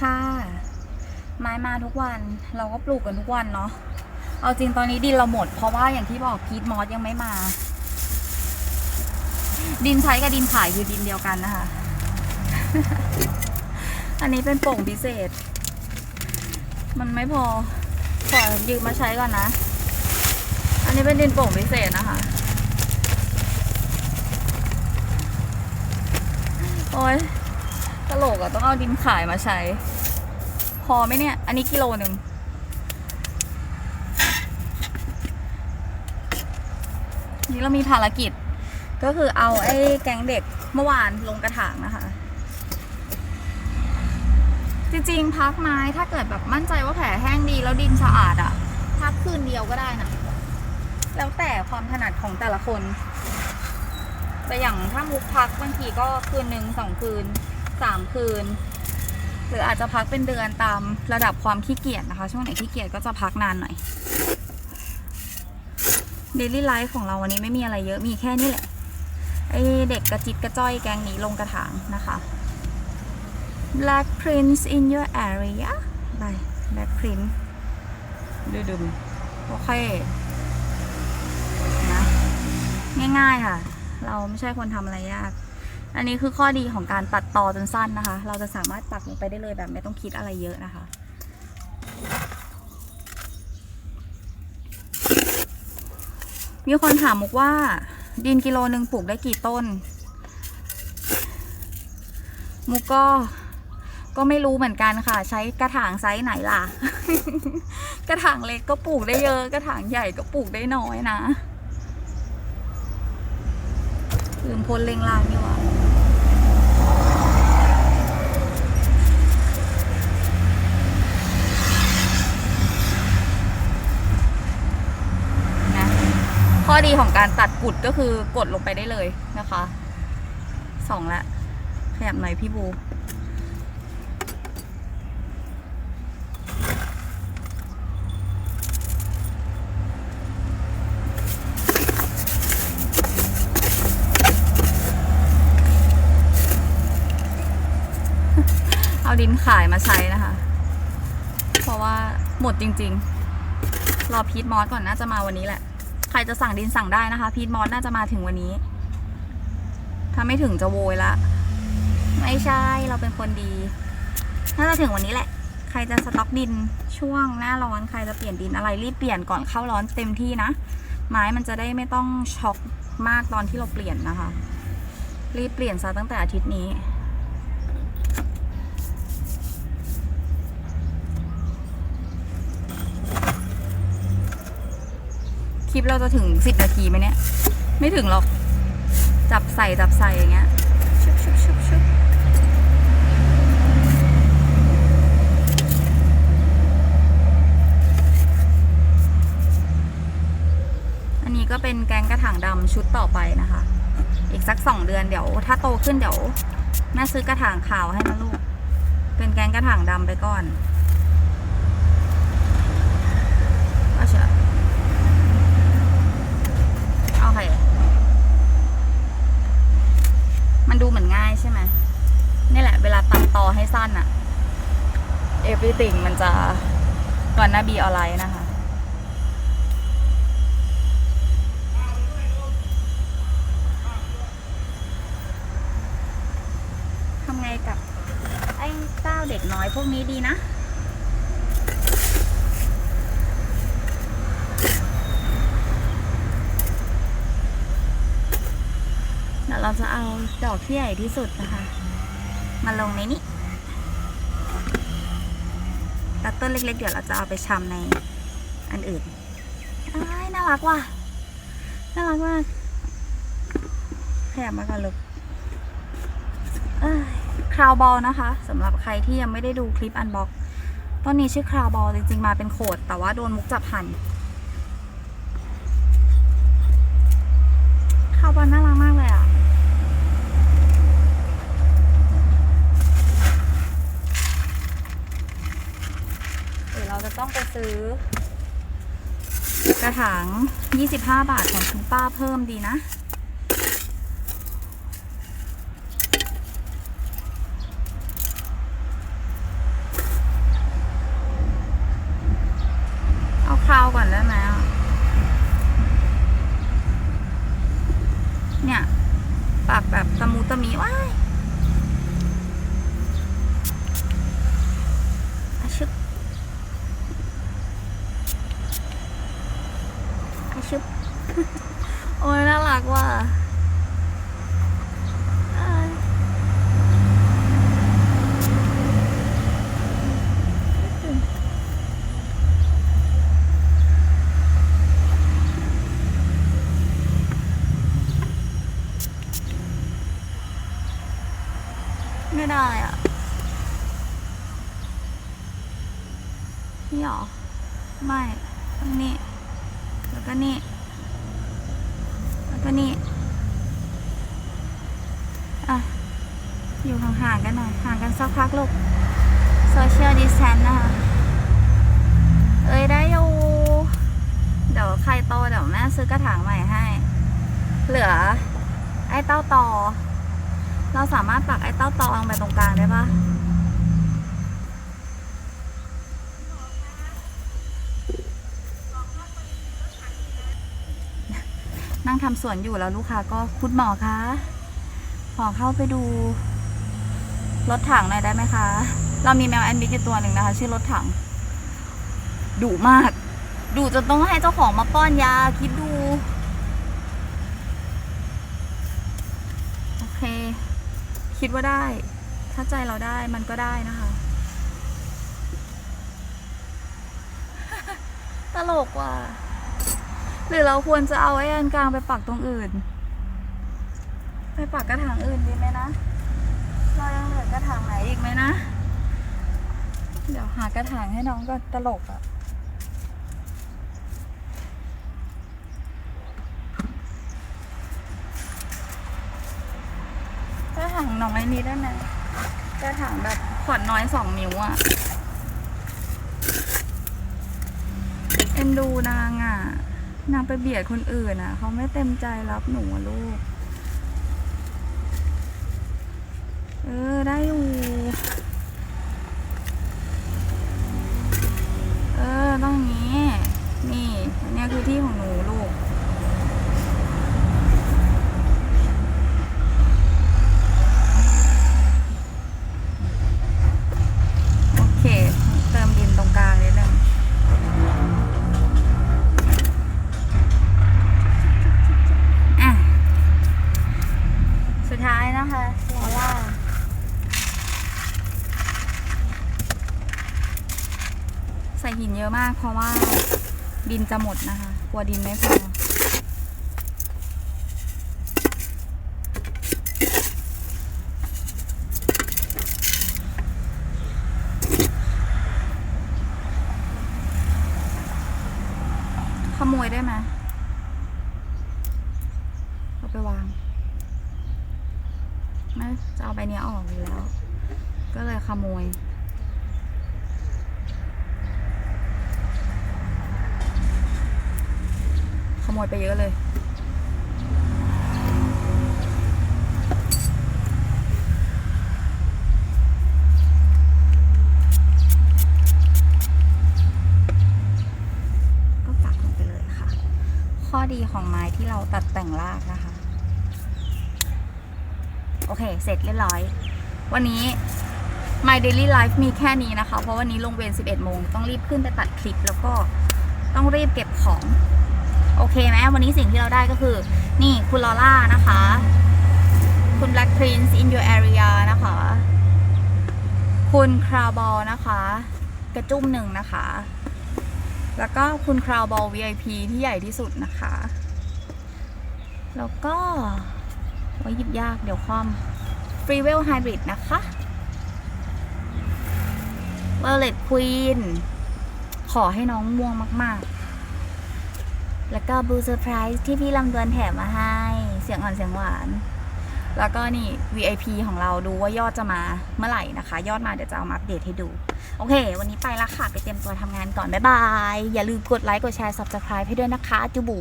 ค่ะ ไม้มาทุกวันเราก็ปลูกกันทุกวันเนาะเอาจริงตอนนี้ดินเราหมด เพราะว่าอย่างที่บอกพีทมอสยังไม่มา ดินใช้กับดินขายคือดินเดียวกันนะคะ อันนี้เป็นโป่งพิเศษ มันไม่พอขอยืมมาใช้ก่อนนะ อันนี้เป็นดินโป่งพิเศษนะคะโอ้ยตลกอะต้องเอาดินขายมาใช้ อไหมเนี่ย อันนี้กิโลหนึ่งนี่เรามีภารกิจ ก็คือเอาไอ้แกงเด็กเมื่อวานลงกระถางนะคะ จริงๆ พักไม้ถ้าเกิดแบบมั่นใจว่าแผลแห้งดีแล้วดินสะอาดอะพักคืนเดียวก็ได้นะ แล้วแต่ความถนัดของแต่ละคน แต่อย่างถ้ามุกพักบางทีก็คืนหนึ่งสองคืนสามคืน หรืออาจจะพักเป็นเดือนตามระดับความขี้เกียจนะคะ ช่วงไหนขี้เกียจก็จะพักนานหน่อยเดลี่ไลฟ์ของเราวันนี้ไม่มีอะไรเยอะมีแค่นี้แหละไอเด็กกระจิตกระจ้อยแกงนี้ลงกระถางนะคะ Black Prince in your area ไป Black Prince ดูดุมโอเคนะง่ายๆค่ะ เราไม่ใช่คนทำอะไรยาก อันนี้คือข้อดีของการตัดต่อจนสั้นนะคะ เราจะสามารถปักลงไปได้เลยแบบไม่ต้องคิดอะไรเยอะนะคะ มีคนถามมุกว่า ดินกิโลหนึ่งปลูกได้กี่ต้น มุกก็ก็ไม่รู้เหมือนกันค่ะ ใช้กระถางไซส์ไหนล่ะ กระถางเล็กก็ปลูกได้เยอะ กระถางใหญ่ก็ปลูกได้น้อยนะ ลืมพ่นเล็งล่างนี่ว่านะข้อดีของการตัดกุดก็คือกดลงไปได้เลยนะคะสองละ ขยับหน่อยพี่บู ดินขายมาใช้นะคะ เพราะว่าหมดจริงๆ รอพีทมอสก่อนน่าจะมาวันนี้แหละ ใครจะสั่งดินสั่งได้นะคะ พีทมอสน่าจะมาถึงวันนี้ ถ้าไม่ถึงจะโวยละ ไม่ใช่เราเป็นคนดี น่าจะถึงวันนี้แหละ ใครจะสต็อกดินช่วงหน้าร้อนใครจะเปลี่ยนดินอะไรรีบเปลี่ยนก่อนเข้าร้อนเต็มที่นะ ไม้มันจะได้ไม่ต้องช็อกมากตอนที่เราเปลี่ยนนะคะ รีบเปลี่ยนซะตั้งแต่อาทิตย์นี้ คลิปเราจะถึงสิบนาทีไหมเนี่ย ไม่ถึงหรอก จับใส่จับใส่อย่างเงี้ยชุบชุบชุบชุบอันนี้ก็เป็นแกงกระถางดำชุดต่อไปนะคะ อีกสักสองเดือนเดี๋ยว ถ้าโตขึ้นเดี๋ยว แม่ซื้อกระถางขาวให้นะลูก เป็นแกงกระถางดำไปก่อนก็เชื่อ โอเค มันดูเหมือนง่ายใช่ไหมนี่แหละ เวลาตัดต่อให้สั้นอะ everything มันจะก่อนหน้าบีออนไลน์นะคะ ทำไงกับ ไอ้เจ้าเด็กน้อยพวกนี้ดีนะ เราจะเอาดอกที่ใหญ่ที่สุดนะคะ มาลงในนี้แล้วต้นเล็กๆ เดี๋ยวเราจะเอาไปชำในอันอื่นอ้น่ารักว่ะ น่ารักมากขยับมาก่อนลูกคราวบอลนะคะสำหรับใครที่ยังไม่ได้ดูคลิปอันบ็อกต้นนี้ชื่อคราวบอลจริงๆ มาเป็นโขด แต่ว่าโดนมุกจับหัน ซื้อกระถาง 25 บาทของคุณป้าเพิ่มดีนะ เอาคราวก่อนได้ไหมเนี่ย ปากแบบตะมูตะมีว้ายชึบ โอ้ยน่ารักว่ะไม่ได้อะ นี่หรอ ไม่ต้องนี่ แล้วก็นี่ แล้ว ก็นี่ อะ อยู่ห่างๆกันหน่อย ห่างกันสักพักลูก social distance นะคะ เอ้ยได้อยู่ เดี๋ยวใครโตเดี๋ยวแม่ซื้อกระถางใหม่ให้ เหลือ ไอ้เต้าตอ เราสามารถปักไอ้เต้าตอลงไปตรงกลางได้ปะ นั่งทำสวนอยู่แล้วลูกค้าก็คุณหมอคะขอเข้าไปดูรถถังหน่อยได้ไหมคะ เรามีแมวแอนบิกอยู่ตัวหนึ่งนะคะ ชื่อรถถังดุมากดุจนต้องให้เจ้าของมาป้อนยาคิดดู โอเค คิดว่าได้ ถ้าใจเราได้มันก็ได้นะคะ ตลกว่ะ หรือเราควรจะเอาไอ้อันกลางไปปักตรงอื่น ไปปักกระถางอื่นดีไหมนะ เรายังเหลือกระถางไหนอีกไหมนะ เดี๋ยวหากระถางให้น้องก็ตลกอะ่ะกระถางน้อยนี้ได้ไหมกระถางแบบขวดน้อยสองนิ้วอะ่ะเอ็นดูนางอะ นางไปเบียดคนอื่นอะ เขาไม่เต็มใจรับหนูอะลูก เออ ได้อยู่ เออ ต้องอย่างนี้ นี่ อันเนี้ยคือที่ของหนูลูก โอเค เติมดินตรงกลางนิดนึง อะ สุดท้ายนะคะลาล่า ใส่หินเย อะมากเพราะว่าดินจะหมดนะคะ กลัวดินไม่พอขโมยได้ไหมเอาไปวาง ไม่จะเอาใบเนี้ยออกอยู่แล้ว ก็เลยขโมย ขโม ยไปเยอะเลย ก็ปักลงไปเลยค่ะ ข้อดีของไม้ที่เราตัดแต่งรากนะคะ โอเค เสร็จเรียบร้อย วันนี้ My Daily Life มีแค่นี้นะคะ เพราะวันนี้ลงเวร11 โมง ต้องรีบขึ้นไปตัดคลิปแล้วก็ต้องรีบเก็บของ โอเคไหมวันนี้สิ่งที่เราได้ก็คือ นี่คุณลอล่านะคะ คุณ Black Prince in your area นะคะ คุณคราวบอลนะคะ กระจุ้มหนึ่งนะคะ แล้วก็คุณคราวบอล VIP ที่ใหญ่ที่สุดนะคะ แล้วก็ไว้หยิบยากเดี๋ยวความ Free Well Hybrid นะคะ Violet Queen ขอให้น้องม่วงมาก ๆ แล้วก็บูเซอร์ไพรส์ที่พี่ลำดวนแถมมาให้ เสียงอ่อนเสียงหวาน แล้วก็นี่ VIP ของเราดูว่ายอดจะมาเมื่อไหร่นะคะ ยอดมาเดี๋ยวจะเอามาอัปเดตให้ดู โอเค วันนี้ไปละค่ะ ไปเตรียมตัวทำงานก่อน บ๊ายบาย อย่าลืมกดไลค์ กดแชร์ subscribe ให้ด้วยนะคะ จูบู